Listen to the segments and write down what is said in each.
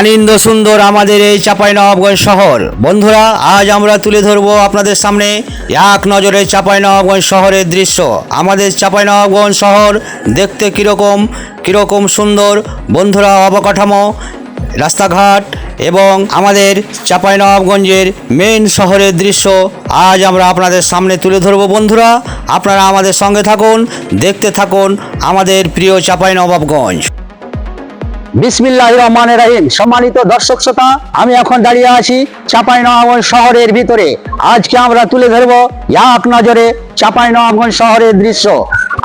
আনন্দ সুন্দর আমাদের এই চাঁপাইনবাবগঞ্জ শহর। বন্ধুরা, আজ আমরা তুলে ধরবো আপনাদের সামনে এক নজরে চাঁপাইনবাবগঞ্জ শহরের দৃশ্য। আমাদের চাঁপাইনবাবগঞ্জ শহর দেখতে কীরকম কীরকম সুন্দর, বন্ধুরা অবকাঠামো, রাস্তাঘাট এবং আমাদের চাঁপাইনবাবগঞ্জের মেন শহরের দৃশ্য আজ আমরা আপনাদের সামনে তুলে ধরবো। বন্ধুরা, আপনারা আমাদের সঙ্গে থাকুন, দেখতে থাকুন আমাদের প্রিয় চাঁপাইনবাবগঞ্জ। বিসমিল্লাহ রহমান রাহিম সম্মানিত দর্শক শ্রোতা, আমি এখন দাঁড়িয়ে আছি চাঁপাইনবাবগঞ্জ শহরের ভিতরে। আজকে আমরা তুলে ধরব এক নজরে চাঁপাইনবাবগঞ্জ শহরের দৃশ্য।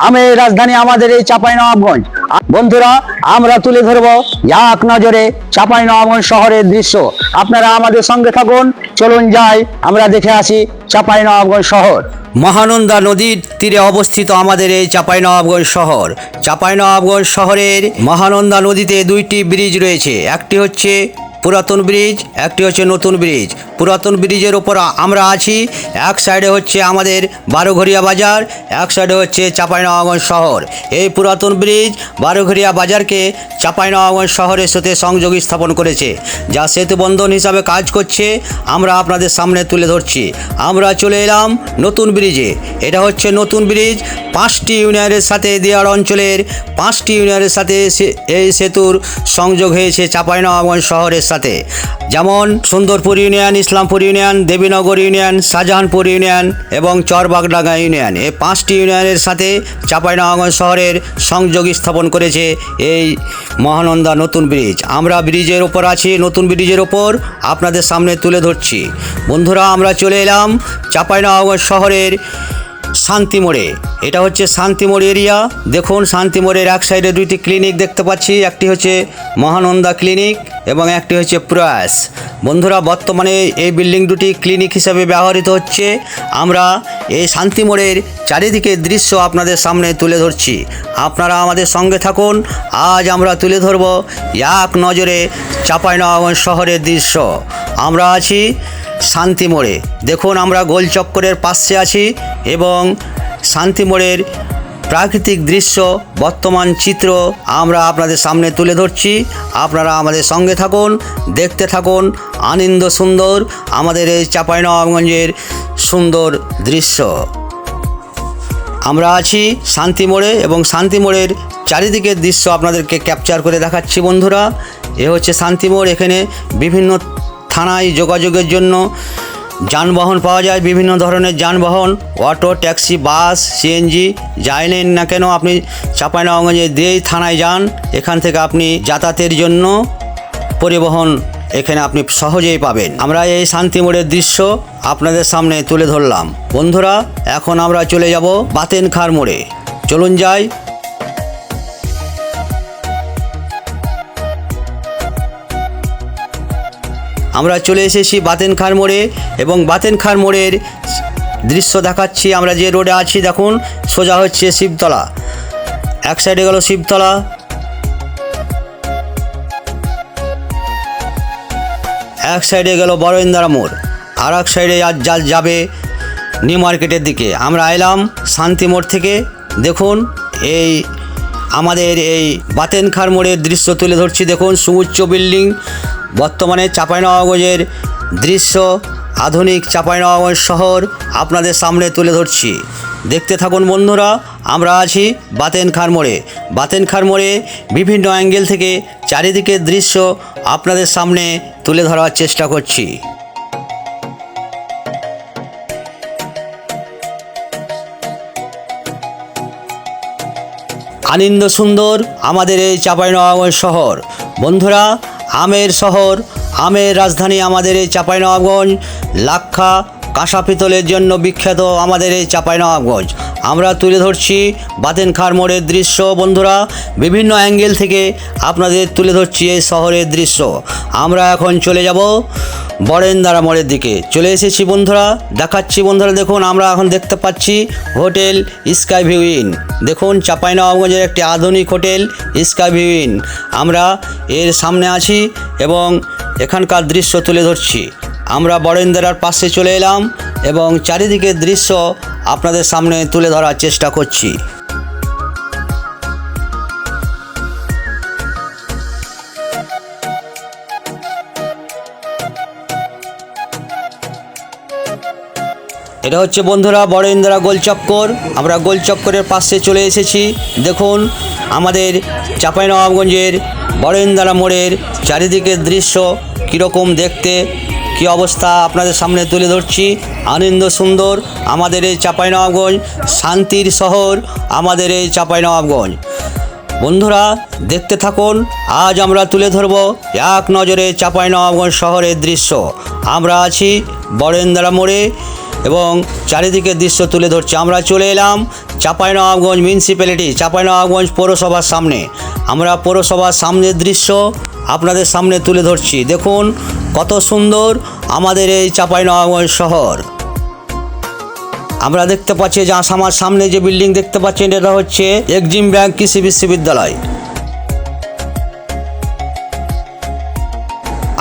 আমি রাজধানী আমাদের এই চাঁপাইনবাবগঞ্জ। বন্ধুরা, আমরা তুলে ধরব এক নজরে চাঁপাইনবাবগঞ্জ শহরের দৃশ্য। আপনারা আমাদের সঙ্গে থাকুন। চলুন যাই, আমরা দেখে আসি চাঁপাইনবাবগঞ্জ শহর। মহানন্দা নদীর তীরে অবস্থিত আমাদের এই চাঁপাইনবাবগঞ্জ শহর। চাঁপাইনবাবগঞ্জ শহরের মহানন্দা নদীতে দুইটি ব্রিজ রয়েছে। একটি হচ্ছে পুরাতন ব্রিজ, একটি হচ্ছে নতুন ব্রিজ। পুরাতন ব্রিজের ওপর আমরা আছি। এক সাইডে হচ্ছে আমাদের বারোঘরিয়া বাজার, এক সাইডে হচ্ছে চাঁপাইনবাবগঞ্জ শহর। এই পুরাতন ব্রিজ বারোঘরিয়া বাজারকে চাঁপাইনবাবগঞ্জ শহরের সাথে সংযোগ স্থাপন করেছে, যা সেতু বন্ধন হিসাবে কাজ করছে। আমরা আপনাদের সামনে তুলে ধরছি। আমরা চলে এলাম নতুন ব্রিজে। এটা হচ্ছে নতুন ব্রিজ। পাঁচটি ইউনিয়নের সাথে দেওয়ার অঞ্চলের পাঁচটি ইউনিয়নের সাথে এই সেতুর সংযোগ হয়েছে চাঁপাইনবাবগঞ্জ শহরের সাথে। যেমন Sundarpur union Islampur union, Debinagar union, Shahjahanpur union এবং চরবাগডাঙ্গা ইউনিয়ন। এই পাঁচটি ইউনিয়নের সাথে চাঁপাইনবাবগঞ্জ শহরের সংযোগ স্থাপন করেছে এই মহানন্দা নতুন ব্রিজ। আমরা ব্রিজের ওপর আছি, নতুন ব্রিজের ওপর আপনাদের সামনে তুলে ধরছি। বন্ধুরা, আমরা চলে এলাম চাঁপাইনবাবগঞ্জ শহরের শান্তিমোড়ে। এটা হচ্ছে শান্তি মোড় এরিয়া। দেখুন শান্তি মোড়ের এক সাইডে দুইটি ক্লিনিক দেখতে পাচ্ছি। একটি হচ্ছে মহানন্দা ক্লিনিক এবং একটি হচ্ছে প্রয়াস বন্ধুরা, বর্তমানে এই বিল্ডিং দুটি ক্লিনিক হিসাবে ব্যবহৃত হচ্ছে। আমরা এই শান্তি মোড়ের চারিদিকে দৃশ্য আপনাদের সামনে তুলে ধরছি। আপনারা আমাদের সঙ্গে থাকুন। আজ আমরা তুলে ধরব এক নজরে চাঁপাইনবাবগঞ্জ শহরের দৃশ্য। আমরা আছি শান্তি মোড়ে। দেখুন, আমরা গোল চক্করের পাশে আছি এবং শান্তি মোড়ের প্রাকৃতিক দৃশ্য, বর্তমান চিত্র আমরা আপনাদের সামনে তুলে ধরছি। আপনারা আমাদের সঙ্গে থাকুন, দেখতে থাকুন, আনন্দ সুন্দর আমাদের এই চাঁপাইনবাবগঞ্জের সুন্দর দৃশ্য। আমরা আছি শান্তি মোড়ে এবং শান্তি মোড়ের চারিদিকের দৃশ্য আপনাদেরকে ক্যাপচার করে দেখাচ্ছি বন্ধুরা। এ হচ্ছে শান্তি মোড়, এখানে বিভিন্ন থানায় যোগাযোগের জন্য যানবাহন পাওয়া যায়, বিভিন্ন ধরনের যানবাহন, অটো, ট্যাক্সি, বাস সিএনজি যাই নেন না কেন আপনি চাঁপাইনবাবগঞ্জে দিয়েই থানায় যান, এখান থেকে আপনি যাতায়াতের জন্য পরিবহন এখানে আপনি সহজেই পাবেন। আমরা এই শান্তি মোড়ের দৃশ্য আপনাদের সামনে তুলে ধরলাম। বন্ধুরা, এখন আমরা চলে যাব বাতেনখার মোড়ে। চলুন যাই আমরা চলে এসেছি বাতেন বাতেনখার মোড়ে এবং বাতেন বাতেনখার মোড়ের দৃশ্য দেখাচ্ছি। আমরা যে রোডে আছি, দেখুন, সোজা হচ্ছে শিবতলা। এক সাইডে গেল শিবতলা। এক সাইডে গেল বড় ইন্দারা মোড়। আর এক সাইডে যা যাবে নিউ মার্কেটের দিকে। আমরা এলাম শান্তি মোড় থেকে। দেখুন, এই আমাদের এই বাতেনখার মোড়ের দৃশ্য তুলে ধরছি। দেখুন, সুউচ্চ বিল্ডিং। বর্তমানে চাঁপাইনবাবগঞ্জের দৃশ্য আধুনিক চাঁপাইনবাবগঞ্জ শহর আপনাদের সামনে তুলে ধরছি। দেখতে থাকুন বন্ধুরা, আমরা আছি বাতেনখার মোড়ে। বাতেনখার মোড়ে বিভিন্ন অ্যাঙ্গেল থেকে চারিদিকের দৃশ্য আপনাদের সামনে তুলে ধরার চেষ্টা করছি। আনন্দ সুন্দর আমাদের এই চাঁপাইনবাবগঞ্জ শহর। বন্ধুরা আমের শহর, আমের রাজধানী আমাদের এই চাঁপাইনবাবগঞ্জ, লাক্ষা কাঁসা পিতলের জন্য বিখ্যাত আমাদের এই চাঁপাইনবাবগঞ্জ। আমরা তুলে ধরছি বাতেনখার মোড়ের দৃশ্য, বন্ধুরা। বিভিন্ন অ্যাঙ্গেল থেকে আপনাদের তুলে ধরছি এই শহরের দৃশ্য। আমরা এখন চলে যাব বরেন্দারা মোড়ের দিকে। চলে এসেছি বন্ধুরা, দেখাচ্ছি বন্ধুরা, দেখুন, আমরা এখন দেখতে পাচ্ছি হোটেল স্কাই ভিউ ইন। দেখুন, চাঁপাইনবাবগঞ্জের একটি আধুনিক হোটেল স্কাই ভিউ ইন। আমরা এর সামনে আছি এবং এখানকার দৃশ্য তুলে ধরছি। আমরা বরেন্দ্রার পাশে চলে এলাম এবং চারিদিকের দৃশ্য আপনাদের সামনে তুলে ধরার চেষ্টা করছি। এটা হচ্ছে বন্ধুরা বড় ইন্দিরা গোলচক্কর আমরা গোলচক্করের পাশে চলে এসেছি। দেখুন, আমাদের চাঁপাইনবাবগঞ্জের বড় ইন্দিরা মোড়ের চারিদিকের দৃশ্য কীরকম দেখতে, কি অবস্থা আপনাদের সামনে তুলে ধরছি। আনন্দ সুন্দর, আমাদের এই চাঁপাইনবাবগঞ্জ শান্তির শহর, আমাদের এই চাঁপাইনবাবগঞ্জ বন্ধুরা, দেখতে থাকুন, আজ আমরা তুলে ধরব এক নজরে চাঁপাইনবাবগঞ্জ শহরের দৃশ্য। আমরা আছি বরেন্দ্রা মোড়ে। এবং চারিদিকের দৃশ্য তুলে ধরছি। আমরা চলে এলাম চাঁপাইনবাবগঞ্জ মিউনিসিপ্যালিটি চাঁপাইনবাবগঞ্জ পৌরসভার সামনে। আমরা পৌরসভার সামনের দৃশ্য আপনাদের সামনে তুলে ধরছি। দেখুন কত সুন্দর আমাদের এই চাঁপাইনবাবগঞ্জ শহর। আমরা দেখতে পাচ্ছি যে আমার সামনে যে বিল্ডিং দেখতে পাচ্ছেন, এটা হচ্ছে এক্সিম ব্যাংক কৃষি বিশ্ববিদ্যালয়।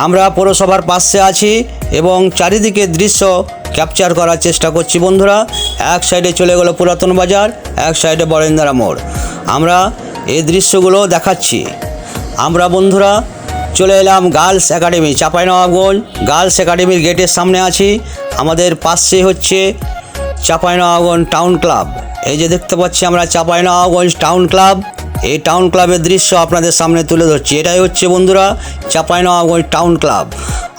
আমরা পৌরসভার পাশে আছি এবং চারিদিকে দৃশ্য ক্যাপচার করার চেষ্টা করছি বন্ধুরা। এক সাইডে চলে গেল পুরাতন বাজার, এক সাইডে বরেন্দ্রা মোড়। আমরা এই দৃশ্যগুলো দেখাচ্ছি। আমরা বন্ধুরা চলে এলাম গার্লস একাডেমি, চাঁপাইনবাবগঞ্জ। গার্লস একাডেমির গেটের সামনে আছি। আমাদের পাশে হচ্ছে চাঁপাইনবাবগঞ্জ টাউন ক্লাব। এই যে দেখতে পাচ্ছি আমরা চাঁপাইনবাবগঞ্জ টাউন ক্লাব। এই টাউন ক্লাবের দৃশ্য আপনাদের সামনে তুলে ধরছি। এটাই হচ্ছে বন্ধুরা চাঁপাইনবাবগঞ্জ টাউন ক্লাব।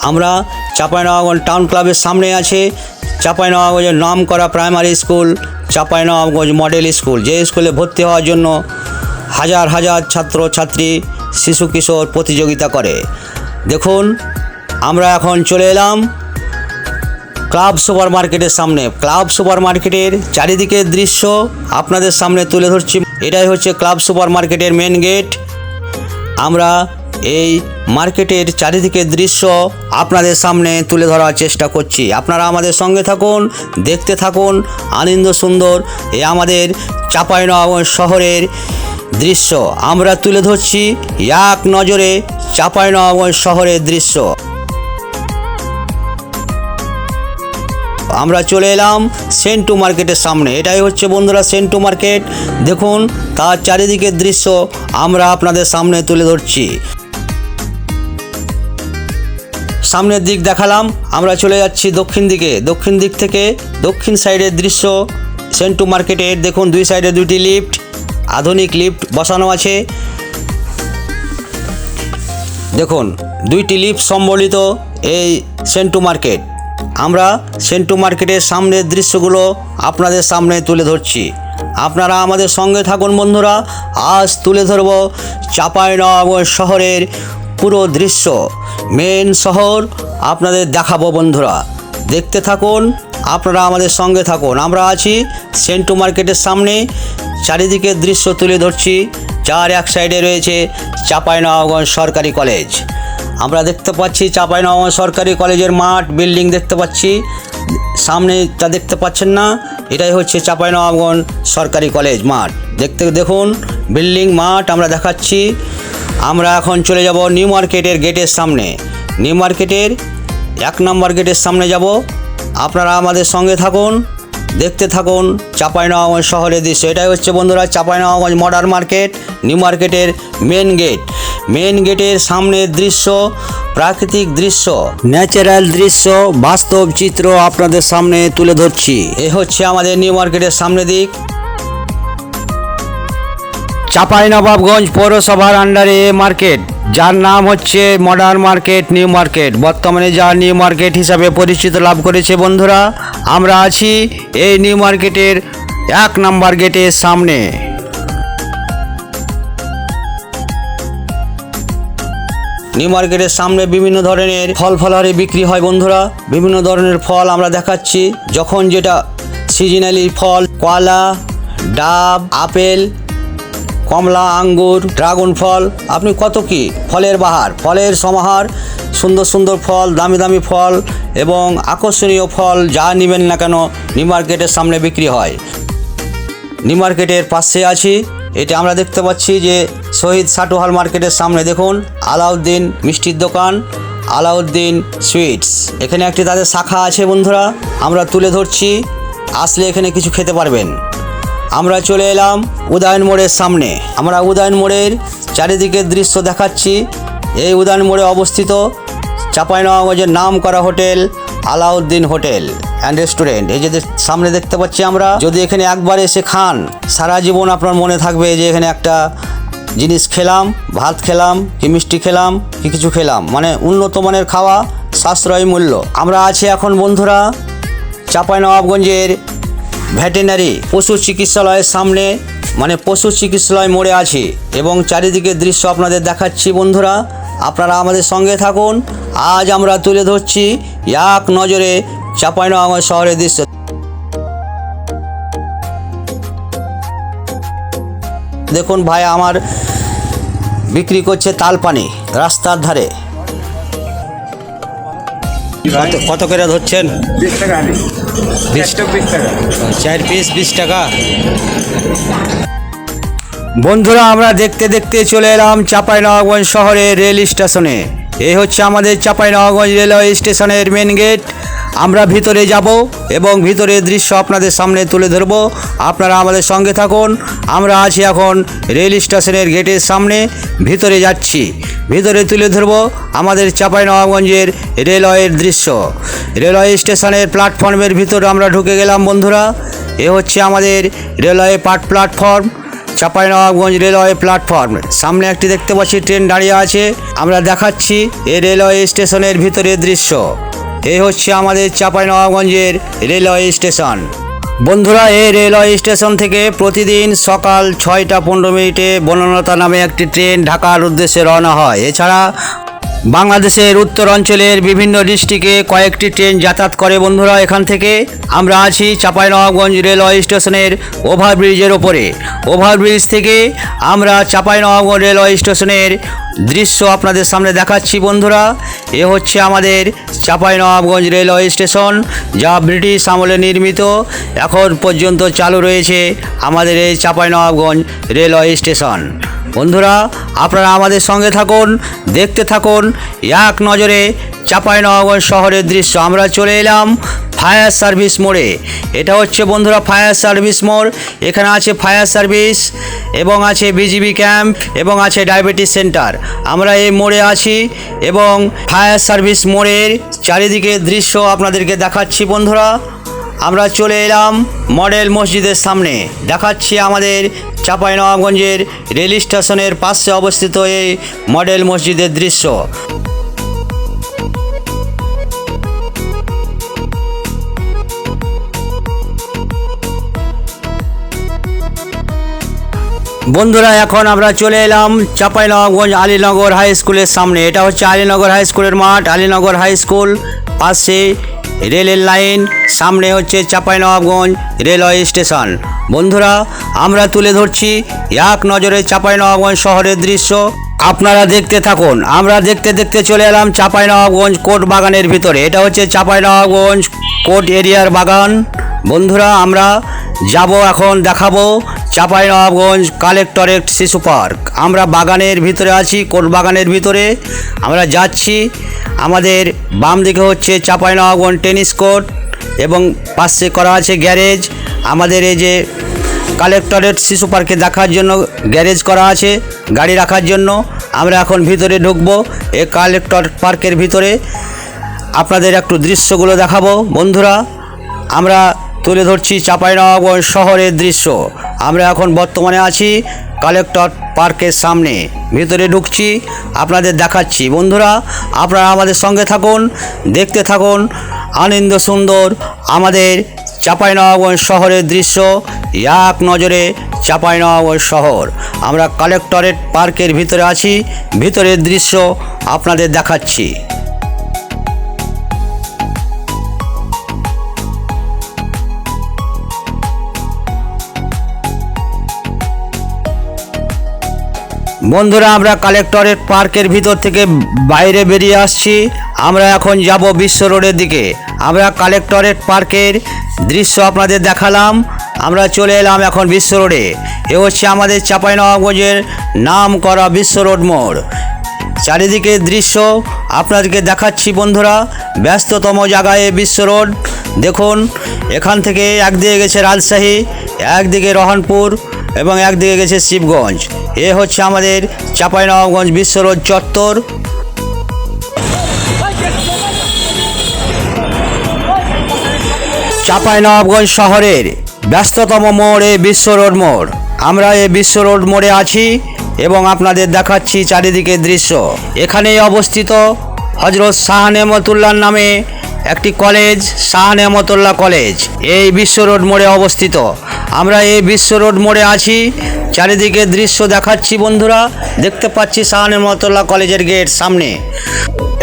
আমরা চাঁপাইনবাবগঞ্জ টাউন ক্লাবের সামনে আছে। চাঁপাইনবাবগঞ্জের নাম করা primary school, Chapainawabganj model school. যে স্কুলে ভর্তি হওয়ার জন্য হাজার হাজার ছাত্র ছাত্রী শিশু কিশোর প্রতিযোগিতা করে। দেখুন, আমরা এখন চলে এলাম ক্লাব সুপার মার্কেটের সামনে। ক্লাব সুপার মার্কেটের চারিদিকের দৃশ্য আপনাদের সামনে তুলে ধরছি। এটাই হচ্ছে ক্লাব সুপার মার্কেটের মেন গেট। আমরা এই মার্কেটের চারিদিকের দৃশ্য আপনাদের সামনে তুলে ধরার চেষ্টা করছি। আপনারা আমাদের সঙ্গে থাকুন, দেখতে থাকুন, আনন্দ সুন্দর এ আমাদের চাঁপাইনবাবগঞ্জ শহরের দৃশ্য। আমরা তুলে ধরছি এক নজরে চাঁপাইনবাবগঞ্জ শহরের দৃশ্য। আমরা চলে এলাম সেন্টু মার্কেটের সামনে। এটাই হচ্ছে বন্ধুরা সেন্টু মার্কেট। দেখুন, তার চারিদিকের দৃশ্য আমরা আপনাদের সামনে তুলে ধরছি। সামনের দিক দেখালাম। আমরা চলে যাচ্ছি দক্ষিণ দিকে। দক্ষিণ দিক থেকে দক্ষিণ সাইডের দৃশ্য। সেন্টু মার্কেটের দেখুন দুই সাইডে দুটি লিফট। আধুনিক লিফট বসানো আছে। দেখুন, দুইটি লিফট সম্বলিত এই সেন্টু মার্কেট। আমরা সেন্টু মার্কেটের সামনের দৃশ্যগুলো আপনাদের সামনে তুলে ধরছি। আপনারা আমাদের সঙ্গে থাকুন বন্ধুরা। আজ তুলে ধরব চাঁপাইনবাবগঞ্জ শহরের পুরো দৃশ্য। মেন শহর আপনাদের দেখাবো বন্ধুরা। দেখতে থাকুন, আপনারা আমাদের সঙ্গে থাকুন। আমরা আছি সেন্টু মার্কেটের সামনে চারিদিকের দৃশ্য তুলে ধরছি, যার এক সাইডে রয়েছে চাঁপাইনবাবগঞ্জ সরকারি কলেজ। আমরা দেখতে পাচ্ছি চাঁপাইনবাবগঞ্জ সরকারি কলেজের মাঠ, বিল্ডিং দেখতে পাচ্ছি। সামনেটা দেখতে পাচ্ছেন না, এটাই হচ্ছে চাঁপাইনবাবগঞ্জ সরকারি কলেজ মাঠ। দেখতে দেখুন, বিল্ডিং মাঠ আমরা দেখাচ্ছি। আমরা এখন চলে যাব নিউ মার্কেটের গেটের সামনে। নিউ মার্কেটের এক নম্বর গেটের সামনে যাব। আপনারা আমাদের সঙ্গে থাকুন, দেখতে থাকুন চাঁপাইনবাবগঞ্জ শহরের দৃশ্য। এটাই হচ্ছে বন্ধুরা চাঁপাইনবাবগঞ্জ মডার্ন মার্কেট নিউ মার্কেটের মেন গেট মেন গেটের সামনের দৃশ্য, প্রাকৃতিক দৃশ্য ন্যাচারাল দৃশ্য, বাস্তব চিত্র আপনাদের সামনে তুলে ধরছি। এ হচ্ছে আমাদের নিউ মার্কেটের সামনে দিক। চাঁপাইনবাবগঞ্জ পৌরসভার আন্ডারে মার্কেট যার নাম হচ্ছে মডার্ন মার্কেট নিউ মার্কেট বর্তমানে যা নিউ মার্কেট হিসাবে পরিচিত লাভ করেছে বন্ধুরা, আমরা আছি এই নিউ মার্কেটের এক নাম্বার গেটের সামনে। নিউ মার্কেটের সামনে বিভিন্ন ধরনের ফল ফলারি বিক্রি হয় বন্ধুরা। বিভিন্ন ধরনের ফল আমরা দেখাচ্ছি। যখন যেটা সিজনালি ফল, কলা, ডাব, আপেল কমলা, আঙ্গুর, ড্রাগন ফল, আপনি কত কি? ফলের বাহার, ফলের সমাহার, সুন্দর সুন্দর ফল, দামি দামি ফল এবং আকর্ষণীয় ফল যা নেবেন না কেন নিউ মার্কেটের সামনে বিক্রি হয়। নিউ মার্কেটের পাশে আছি, এটা আমরা দেখতে পাচ্ছি যে শহীদ সাটুহাল মার্কেটের সামনে দেখুন, আলাউদ্দিন মিষ্টির দোকান, আলাউদ্দিন সুইটস। এখানে একটি তাদের শাখা আছে বন্ধুরা, আমরা তুলে ধরছি, আসলে এখানে কিছু খেতে পারবেন। আমরা চলে এলাম উদয়ন মোড়ের সামনে। আমরা উদয়ন মোড়ের চারিদিকের দৃশ্য দেখাচ্ছি। এই উদয়ন মোড়ে অবস্থিত চাঁপাইনবাবগঞ্জের নাম করা hotel Alauddin hotel and restaurant. এই যে সামনে দেখতে পাচ্ছি আমরা। যদি এখানে একবার এসে খান, সারা জীবন আপনার মনে থাকবে যে এখানে একটা জিনিস খেলাম, ভাত খেলাম, কি মিষ্টি খেলাম, কি কিছু খেলাম। মানে উন্নত মানের খাওয়া, সাশ্রয়ী মূল্য। আমরা আছি এখন বন্ধুরা চাঁপাইনবাবগঞ্জের ভেটেনারি পশু চিকিৎসালয়ের সামনে মানে পশু চিকিৎসালয় মোড়ে আছি এবং চারিদিকে দৃশ্য আপনাদের দেখাচ্ছি বন্ধুরা। আপনারা আমাদের সঙ্গে থাকুন। আজ আমরা তুলে ধরছি এক নজরে চাঁপাইনবাবগঞ্জ শহরের দৃশ্য। দেখুন ভাই, আমার বিক্রি করছে তালপানি রাস্তার ধারে। কত কত করে ধরছেন? বিশ টাকা চার পিস বিশ টাকা। বন্ধুরা আমরা দেখতে দেখতে চলে এলাম চাঁপাইনবাবগঞ্জ শহরের রেল স্টেশনে। এই হচ্ছে আমাদের চাঁপাইনবাবগঞ্জ রেলওয়ে স্টেশনের মেন গেট আমরা ভিতরে যাব এবং ভিতরের দৃশ্য আপনাদের সামনে তুলে ধরবো। আপনারা আমাদের সঙ্গে থাকুন। আমরা আছি এখন রেল স্টেশনের গেটের সামনে। ভিতরে যাচ্ছি। ভিতরে তুলে ধরবো আমাদের চাঁপাইনবাবগঞ্জের রেলওয়ের দৃশ্য। রেলওয়ে স্টেশনের প্ল্যাটফর্মের ভিতরে আমরা ঢুকে গেলাম, বন্ধুরা। এ হচ্ছে আমাদের রেলওয়ে পাট প্ল্যাটফর্ম, চাঁপাইনবাবগঞ্জ রেলওয়ে প্ল্যাটফর্ম। সামনে একটি দেখতে পাচ্ছি ট্রেন দাঁড়িয়ে আছে। আমরা দেখাচ্ছি এই রেলওয়ে স্টেশনের ভিতরের দৃশ্য। এই হচ্ছে আমাদের চাঁপাইনবাবগঞ্জের রেলওয়ে স্টেশন। বন্ধুরা এই রেলওয়ে স্টেশন থেকে প্রতিদিন সকাল ছয়টা পনেরো মিনিটে বনলতা নামে একটি ট্রেন ঢাকার উদ্দেশ্যে রওনা হয়। এছাড়া বাংলাদেশের উত্তর অঞ্চলের বিভিন্ন ডিস্ট্রিক্টে কয়েকটি ট্রেন যাতায়াত করে। বন্ধুরা, এখান থেকে আমরা আছি চাঁপাইনবাবগঞ্জ রেলওয়ে স্টেশনের ওভারব্রিজের ওপরে। ওভারব্রিজ থেকে আমরা চাঁপাইনবাবগঞ্জ রেলওয়ে স্টেশনের দৃশ্য আপনাদের সামনে দেখাচ্ছি বন্ধুরা। এ হচ্ছে আমাদের চাঁপাইনবাবগঞ্জ রেলওয়ে স্টেশন, যা ব্রিটিশ আমলে নির্মিত। এখন পর্যন্ত চালু রয়েছে আমাদের এই চাঁপাইনবাবগঞ্জ রেলওয়ে স্টেশন। বন্ধুরা, আপনারা আমাদের সঙ্গে থাকুন, দেখতে থাকুন। এক নজরে চাঁপাইনবাবগঞ্জ শহরের দৃশ্য। আমরা চলে এলাম ফায়ার সার্ভিস মোড়ে। এটা হচ্ছে বন্ধুরা ফায়ার সার্ভিস মোড়। এখানে আছে ফায়ার সার্ভিস, এবং আছে বিজিবি ক্যাম্প, এবং আছে ডায়াবেটিস সেন্টার। আমরা এই মোড়ে আছি, এবং ফায়ার সার্ভিস মোড়ের চারিদিকে দৃশ্য আপনাদেরকে দেখাচ্ছি বন্ধুরা। আমরা চলে এলাম মডেল মসজিদের সামনে। দেখাচ্ছি আমাদের চাঁপাইনবাবগঞ্জের রেল স্টেশনের পাশে অবস্থিত এই মডেল মসজিদের দৃশ্য। বন্ধুরা, এখন আমরা চলে এলাম চাঁপাইনবাবগঞ্জ আলীনগর হাই স্কুলের সামনে। এটা হচ্ছে আলীনগর হাই স্কুলের মাঠ। আলীনগর হাই স্কুল পাশে রেলের লাইন, সামনে হচ্ছে চাঁপাইনবাবগঞ্জ রেলওয়ে স্টেশন। বন্ধুরা, আমরা তুলে ধরছি এক নজরে চাঁপাইনবাবগঞ্জ শহরের দৃশ্য। আপনারা দেখতে থাকুন। আমরা দেখতে দেখতে চলে এলাম চাঁপাইনবাবগঞ্জ কোর্ট বাগানের ভিতরে। এটা হচ্ছে চাঁপাইনবাবগঞ্জ কোর্ট এরিয়ার বাগান। বন্ধুরা, আমরা যাব এখন দেখাবো চাঁপাইনবাবগঞ্জ কালেক্টরেট শিশু পার্ক। আমরা বাগানের ভিতরে আছি, কোট বাগানের ভিতরে। আমরা যাচ্ছি। আমাদের বাম দিকে হচ্ছে চাঁপাইনবাবগঞ্জ টেনিস কোর্ট এবং পাশে করা আছে গ্যারেজ। আমাদের এই যে কালেক্টরেট শিশু পার্কে দেখার জন্য গ্যারেজ করা আছে, গাড়ি রাখার জন্য। আমরা এখন ভিতরে ঢুকবো, এই কালেক্টর পার্কের ভিতরে। আপনাদের একটু দৃশ্যগুলো দেখাবো। বন্ধুরা, আমরা তুলে ধরছি চাঁপাইনবাবগঞ্জ শহরের দৃশ্য। আমরা এখন বর্তমানে আছি কালেক্টর পার্কের সামনে। ভিতরে ঢুকছি, আপনাদের দেখাচ্ছি। বন্ধুরা, আপনারা আমাদের সঙ্গে থাকুন, দেখতে থাকুন। আনন্দ সুন্দর আমাদের চাঁপাইনবাবগঞ্জ শহরের দৃশ্য। এক নজরে চাঁপাইনবাবগঞ্জ শহর। আমরা কালেক্টরেট পার্কের ভিতরে আছি, ভিতরের দৃশ্য আপনাদের দেখাচ্ছি। বন্ধুরা, আমরা কালেক্টরেট পার্কের ভিতর থেকে বাইরে বেরিয়ে আসছি। আমরা এখন যাব বিশ্ব রোডের দিকে। আমরা কালেক্টরেট পার্কের দৃশ্য আপনাদের দেখালাম। আমরা চলে এলাম এখন বিশ্ব রোডে। এ হচ্ছে আমাদের চাঁপাইনবাবগঞ্জের নাম করা বিশ্ব রোড মোড়। চারিদিকে দৃশ্য আপনাদেরকে দেখাচ্ছি বন্ধুরা, ব্যস্ততম জায়গায় বিশ্ব রোড। দেখুন, এখান থেকে একদিকে গেছে রাজশাহী, একদিকে রহনপুর এবং একদিকে গেছে শিবগঞ্জ। এ হচ্ছে আমাদের চাঁপাইনবাবগঞ্জ বিশ্ব রোড চত্বর। চাঁপাইনবাবগঞ্জ শহরের ব্যস্ততম মোড় এ বিশ্ব রোড মোড়। আমরা এ বিশ্ব রোড মোড়ে আছি এবং আপনাদের দেখাচ্ছি চারিদিকের দৃশ্য। এখানেই অবস্থিত হজরত শাহ নেমতুল্লাহ নামে একটি কলেজ, শাহ নেমতুল্লাহ কলেজ। এই বিশ্ব রোড মোড়ে অবস্থিত। আমরা এই বিশ্ব রোড মোড়ে আছি। চারিদিকে দৃশ্য দেখাচ্ছি বন্ধুরা। দেখতে পাচ্ছি শাহ নেমতুল্লাহ কলেজের গেট সামনে।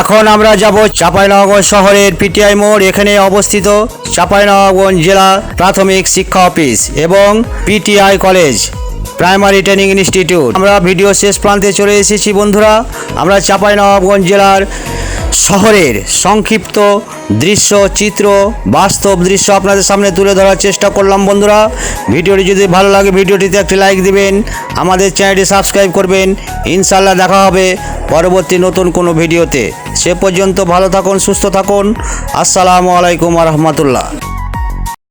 এখন আমরা যাব চাঁপাইনবাবগঞ্জ শহরের পিটিআই মোড়, এখানে অবস্থিত চাঁপাইনবাবগঞ্জ জেলা প্রাথমিক শিক্ষা অফিস এবং PTI college. Primary training institute. আমরা ভিডিও শেষ প্রান্তে চলে এসেছি বন্ধুরা। আমরা চাঁপাইনবাবগঞ্জ জেলার শহরের সংক্ষিপ্ত দৃশ্য, চিত্র, বাস্তব দৃশ্য আপনাদের সামনে তুলে ধরার চেষ্টা করলাম বন্ধুরা। ভিডিওটি যদি ভালো লাগে, ভিডিওটিতে একটি লাইক দিবেন। আমাদের চ্যানেলটি সাবস্ক্রাইব করবেন। ইনশাল্লাহ দেখা হবে পরবর্তী নতুন কোনো ভিডিওতে। সে পর্যন্ত ভালো থাকুন, সুস্থ থাকুন। আসসালামু আলাইকুম রহমতুল্লাহ।